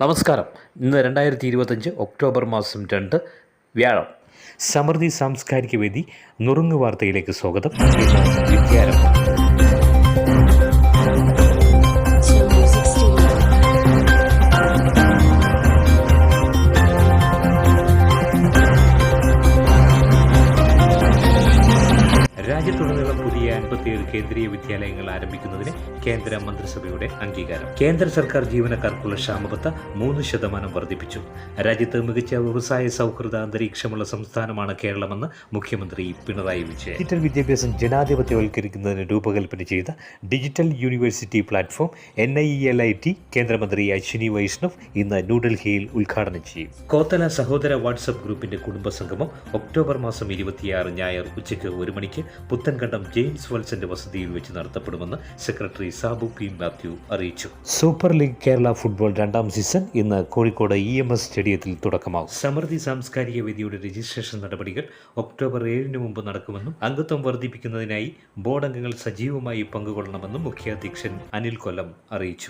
നമസ്കാരം. ഇന്ന് രണ്ടായിരത്തി ഇരുപത്തഞ്ച് ഒക്ടോബർ മാസം രണ്ട് വ്യാഴം. സമൃദ്ധി സാംസ്കാരിക വേദി നുറുങ്ങ് വാർത്തയിലേക്ക് സ്വാഗതം. വിദ്യാരംഭം. രാജ്യത്തുടനീളം പുതിയ അൻപത്തിയേഴ് കേന്ദ്രീയ വിദ്യാലയങ്ങൾ ആരംഭിക്കുന്നതിന് കേന്ദ്ര മന്ത്രിസഭയുടെ അംഗീകാരം. കേന്ദ്ര സർക്കാർ ജീവനക്കാർക്കുള്ള ക്ഷാമബത്ത മൂന്ന് ശതമാനം വർദ്ധിപ്പിച്ചു. രാജ്യത്ത് മികച്ച വ്യവസായ സൗഹൃദ അന്തരീക്ഷമുള്ള സംസ്ഥാനമാണ് കേരളമെന്ന് മുഖ്യമന്ത്രി പിണറായി വിജയൻ. ഡിജിറ്റൽ വിദ്യാഭ്യാസം ജനാധിപത്യവൽക്കരിക്കുന്നതിന് രൂപകൽപ്പന ചെയ്ത digital university platform N I L I T കേന്ദ്രമന്ത്രി അശ്വിനി വൈഷ്ണവ് ഇന്ന് ന്യൂഡൽഹിയിൽ ഉദ്ഘാടനം ചെയ്യും. കോത്തല സഹോദര വാട്സപ്പ് ഗ്രൂപ്പിന്റെ കുടുംബ സംഗമം ഒക്ടോബർ മാസം ഇരുപത്തിയാറ് ഞായർ ഉച്ചയ്ക്ക് ഒരു മണിക്ക് പുത്തൻകണ്ടം ജെയിംസ് വത്സന്റെ വസതിയിൽ വെച്ച് നടത്തപ്പെടുമെന്ന് സെക്രട്ടറി സാബു പി മാത്യു അറിയിച്ചു. സൂപ്പർ ലീഗ് കേരള ഫുട്ബോൾ രണ്ടാം സീസൺ ഇന്ന് കോഴിക്കോട് ഇ എം എസ് സ്റ്റേഡിയത്തിൽ തുടക്കമാകും. സമൃദ്ധി സാംസ്കാരിക വേദിയുടെ രജിസ്ട്രേഷൻ നടപടികൾ ഒക്ടോബർ ഏഴിന് മുമ്പ് നടക്കുമെന്നും അംഗത്വം വർദ്ധിപ്പിക്കുന്നതിനായി ബോർഡ് അംഗങ്ങൾ സജീവമായി പങ്കുകൊള്ളണമെന്നും മുഖ്യാധ്യക്ഷൻ അനിൽ കൊല്ലം അറിയിച്ചു.